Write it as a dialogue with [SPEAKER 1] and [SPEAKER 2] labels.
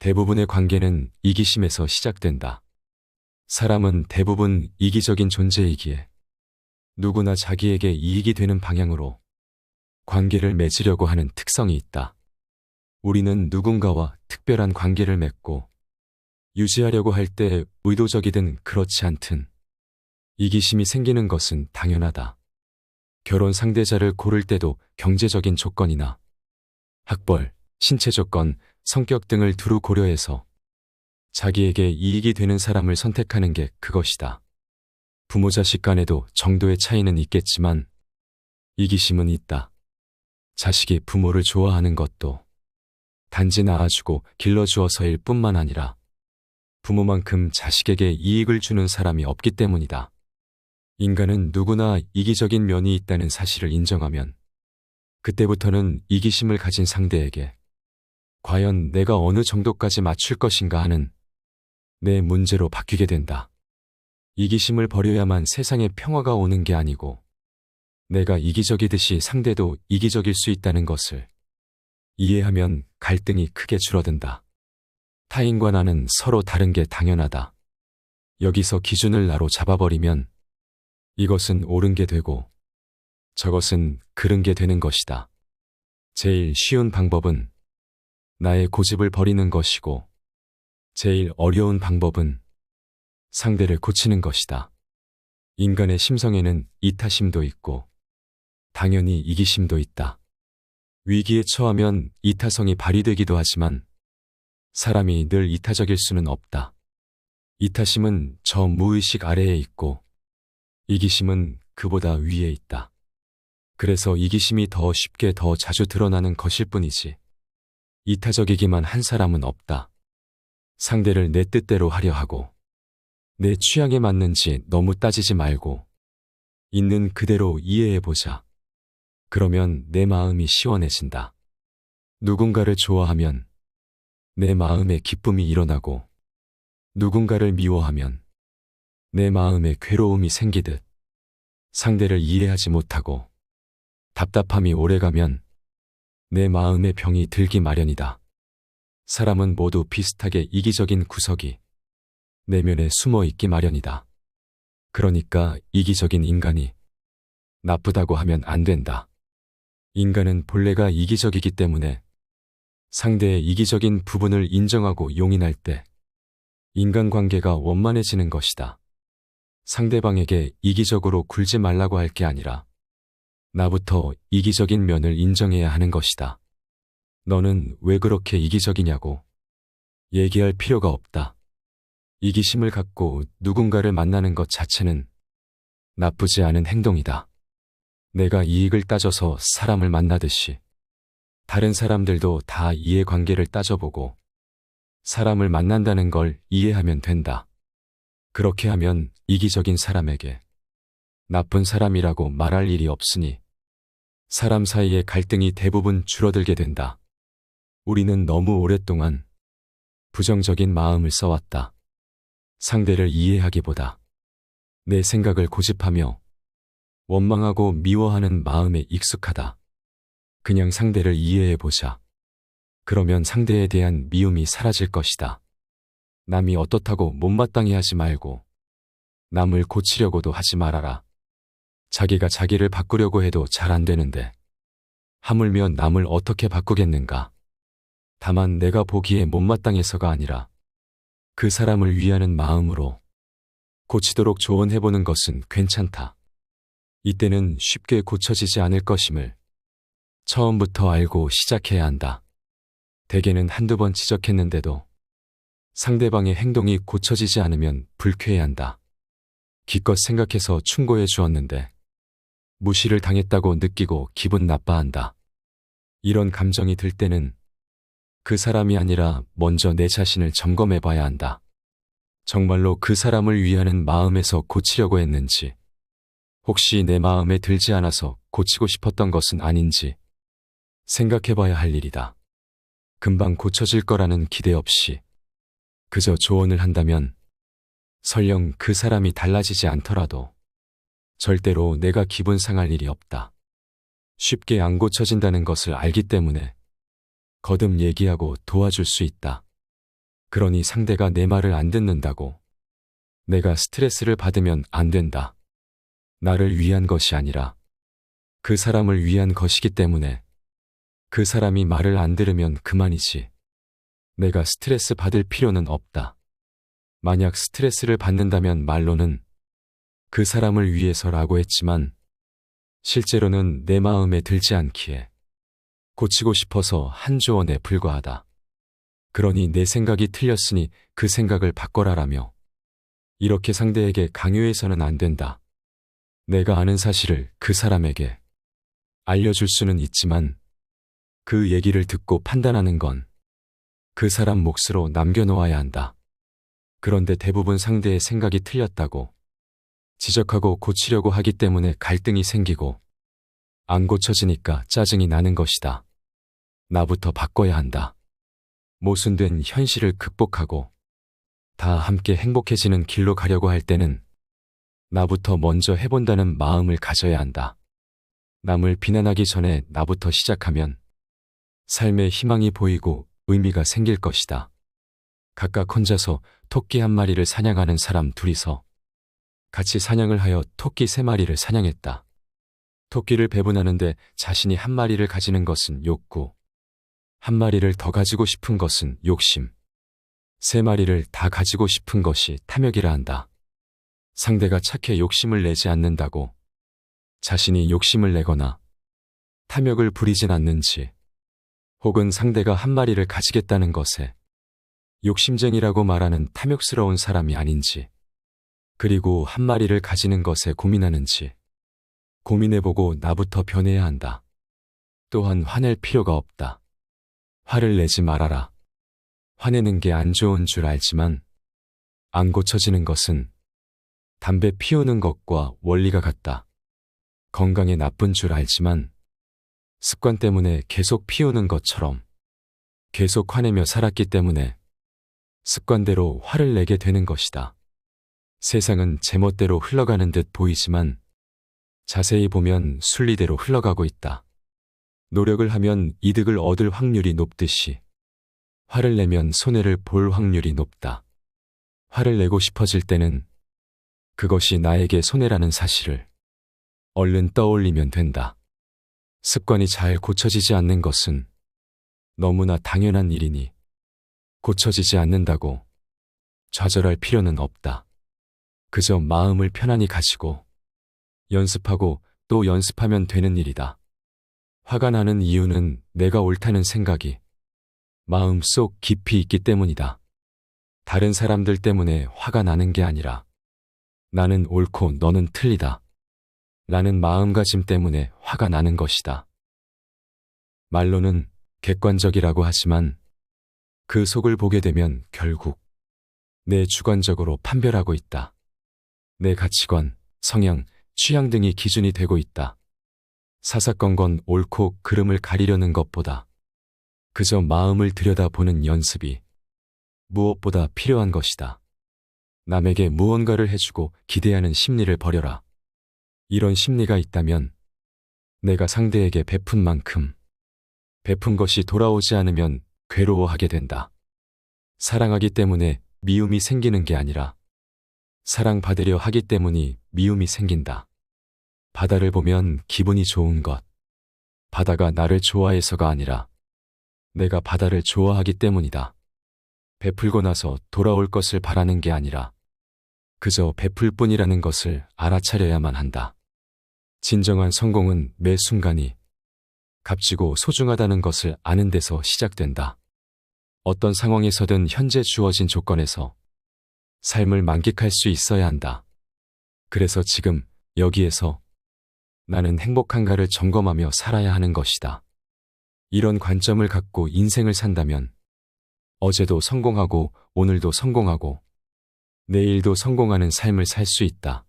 [SPEAKER 1] 대부분의 관계는 이기심에서 시작된다. 사람은 대부분 이기적인 존재이기에 누구나 자기에게 이익이 되는 방향으로 관계를 맺으려고 하는 특성이 있다. 우리는 누군가와 특별한 관계를 맺고 유지하려고 할 때 의도적이든 그렇지 않든 이기심이 생기는 것은 당연하다. 결혼 상대자를 고를 때도 경제적인 조건이나 학벌, 신체 조건, 성격 등을 두루 고려해서 자기에게 이익이 되는 사람을 선택하는 게 그것이다. 부모 자식 간에도 정도의 차이는 있겠지만 이기심은 있다. 자식이 부모를 좋아하는 것도 단지 낳아주고 길러주어서일 뿐만 아니라 부모만큼 자식에게 이익을 주는 사람이 없기 때문이다. 인간은 누구나 이기적인 면이 있다는 사실을 인정하면 그때부터는 이기심을 가진 상대에게 과연 내가 어느 정도까지 맞출 것인가 하는 내 문제로 바뀌게 된다. 이기심을 버려야만 세상에 평화가 오는 게 아니고 내가 이기적이듯이 상대도 이기적일 수 있다는 것을 이해하면 갈등이 크게 줄어든다. 타인과 나는 서로 다른 게 당연하다. 여기서 기준을 나로 잡아버리면 이것은 옳은 게 되고 저것은 그른 게 되는 것이다. 제일 쉬운 방법은 나의 고집을 버리는 것이고 제일 어려운 방법은 상대를 고치는 것이다. 인간의 심성에는 이타심도 있고 당연히 이기심도 있다. 위기에 처하면 이타성이 발휘되기도 하지만 사람이 늘 이타적일 수는 없다. 이타심은 저 무의식 아래에 있고 이기심은 그보다 위에 있다. 그래서 이기심이 더 쉽게 더 자주 드러나는 것일 뿐이지. 이타적이기만 한 사람은 없다. 상대를 내 뜻대로 하려 하고 내 취향에 맞는지 너무 따지지 말고 있는 그대로 이해해보자. 그러면 내 마음이 시원해진다. 누군가를 좋아하면 내 마음에 기쁨이 일어나고 누군가를 미워하면 내 마음에 괴로움이 생기듯 상대를 이해하지 못하고 답답함이 오래가면 내 마음의 병이 들기 마련이다. 사람은 모두 비슷하게 이기적인 구석이 내면에 숨어 있기 마련이다. 그러니까 이기적인 인간이 나쁘다고 하면 안 된다. 인간은 본래가 이기적이기 때문에 상대의 이기적인 부분을 인정하고 용인할 때 인간관계가 원만해지는 것이다. 상대방에게 이기적으로 굴지 말라고 할 게 아니라 나부터 이기적인 면을 인정해야 하는 것이다. 너는 왜 그렇게 이기적이냐고 얘기할 필요가 없다. 이기심을 갖고 누군가를 만나는 것 자체는 나쁘지 않은 행동이다. 내가 이익을 따져서 사람을 만나듯이 다른 사람들도 다 이해관계를 따져보고 사람을 만난다는 걸 이해하면 된다. 그렇게 하면 이기적인 사람에게 나쁜 사람이라고 말할 일이 없으니 사람 사이의 갈등이 대부분 줄어들게 된다. 우리는 너무 오랫동안 부정적인 마음을 써왔다. 상대를 이해하기보다 내 생각을 고집하며 원망하고 미워하는 마음에 익숙하다. 그냥 상대를 이해해보자. 그러면 상대에 대한 미움이 사라질 것이다. 남이 어떻다고 못마땅해 하지 말고 남을 고치려고도 하지 말아라. 자기가 자기를 바꾸려고 해도 잘 안 되는데 하물며 남을 어떻게 바꾸겠는가. 다만 내가 보기에 못마땅해서가 아니라 그 사람을 위하는 마음으로 고치도록 조언해보는 것은 괜찮다. 이때는 쉽게 고쳐지지 않을 것임을 처음부터 알고 시작해야 한다. 대개는 한두 번 지적했는데도 상대방의 행동이 고쳐지지 않으면 불쾌해한다. 기껏 생각해서 충고해 주었는데 무시를 당했다고 느끼고 기분 나빠한다. 이런 감정이 들 때는 그 사람이 아니라 먼저 내 자신을 점검해 봐야 한다. 정말로 그 사람을 위하는 마음에서 고치려고 했는지, 혹시 내 마음에 들지 않아서 고치고 싶었던 것은 아닌지 생각해 봐야 할 일이다. 금방 고쳐질 거라는 기대 없이 그저 조언을 한다면 설령 그 사람이 달라지지 않더라도 절대로 내가 기분 상할 일이 없다. 쉽게 안 고쳐진다는 것을 알기 때문에 거듭 얘기하고 도와줄 수 있다. 그러니 상대가 내 말을 안 듣는다고. 내가 스트레스를 받으면 안 된다. 나를 위한 것이 아니라 그 사람을 위한 것이기 때문에 그 사람이 말을 안 들으면 그만이지. 내가 스트레스 받을 필요는 없다. 만약 스트레스를 받는다면 말로는 그 사람을 위해서라고 했지만 실제로는 내 마음에 들지 않기에 고치고 싶어서 한 조언에 불과하다. 그러니 내 생각이 틀렸으니 그 생각을 바꿔라라며 이렇게 상대에게 강요해서는 안 된다. 내가 아는 사실을 그 사람에게 알려줄 수는 있지만 그 얘기를 듣고 판단하는 건 그 사람 몫으로 남겨놓아야 한다. 그런데 대부분 상대의 생각이 틀렸다고 지적하고 고치려고 하기 때문에 갈등이 생기고 안 고쳐지니까 짜증이 나는 것이다. 나부터 바꿔야 한다. 모순된 현실을 극복하고 다 함께 행복해지는 길로 가려고 할 때는 나부터 먼저 해본다는 마음을 가져야 한다. 남을 비난하기 전에 나부터 시작하면 삶에 희망이 보이고 의미가 생길 것이다. 각각 혼자서 토끼 한 마리를 사냥하는 사람 둘이서 같이 사냥을 하여 토끼 세 마리를 사냥했다. 토끼를 배분하는데 자신이 한 마리를 가지는 것은 욕구, 한 마리를 더 가지고 싶은 것은 욕심, 세 마리를 다 가지고 싶은 것이 탐욕이라 한다. 상대가 착해 욕심을 내지 않는다고 자신이 욕심을 내거나 탐욕을 부리진 않는지 혹은 상대가 한 마리를 가지겠다는 것에 욕심쟁이라고 말하는 탐욕스러운 사람이 아닌지 그리고 한 마리를 가지는 것에 고민하는지 고민해보고 나부터 변해야 한다. 또한 화낼 필요가 없다. 화를 내지 말아라. 화내는 게 안 좋은 줄 알지만 안 고쳐지는 것은 담배 피우는 것과 원리가 같다. 건강에 나쁜 줄 알지만 습관 때문에 계속 피우는 것처럼 계속 화내며 살았기 때문에 습관대로 화를 내게 되는 것이다. 세상은 제멋대로 흘러가는 듯 보이지만 자세히 보면 순리대로 흘러가고 있다. 노력을 하면 이득을 얻을 확률이 높듯이 화를 내면 손해를 볼 확률이 높다. 화를 내고 싶어질 때는 그것이 나에게 손해라는 사실을 얼른 떠올리면 된다. 습관이 잘 고쳐지지 않는 것은 너무나 당연한 일이니 고쳐지지 않는다고 좌절할 필요는 없다. 그저 마음을 편안히 가지고 연습하고 또 연습하면 되는 일이다. 화가 나는 이유는 내가 옳다는 생각이 마음 속 깊이 있기 때문이다. 다른 사람들 때문에 화가 나는 게 아니라 나는 옳고 너는 틀리다. 라는 마음가짐 때문에 화가 나는 것이다. 말로는 객관적이라고 하지만 그 속을 보게 되면 결국 내 주관적으로 판별하고 있다. 내 가치관, 성향, 취향 등이 기준이 되고 있다. 사사건건 옳고 그름을 가리려는 것보다 그저 마음을 들여다보는 연습이 무엇보다 필요한 것이다. 남에게 무언가를 해주고 기대하는 심리를 버려라. 이런 심리가 있다면 내가 상대에게 베푼 만큼 베푼 것이 돌아오지 않으면 괴로워하게 된다. 사랑하기 때문에 미움이 생기는 게 아니라 사랑받으려 하기 때문이 미움이 생긴다. 바다를 보면 기분이 좋은 것. 바다가 나를 좋아해서가 아니라 내가 바다를 좋아하기 때문이다. 베풀고 나서 돌아올 것을 바라는 게 아니라 그저 베풀 뿐이라는 것을 알아차려야만 한다. 진정한 성공은 매 순간이 값지고 소중하다는 것을 아는 데서 시작된다. 어떤 상황에서든 현재 주어진 조건에서 삶을 만끽할 수 있어야 한다. 그래서 지금 여기에서 나는 행복한가를 점검하며 살아야 하는 것이다. 이런 관점을 갖고 인생을 산다면 어제도 성공하고 오늘도 성공하고 내일도 성공하는 삶을 살 수 있다.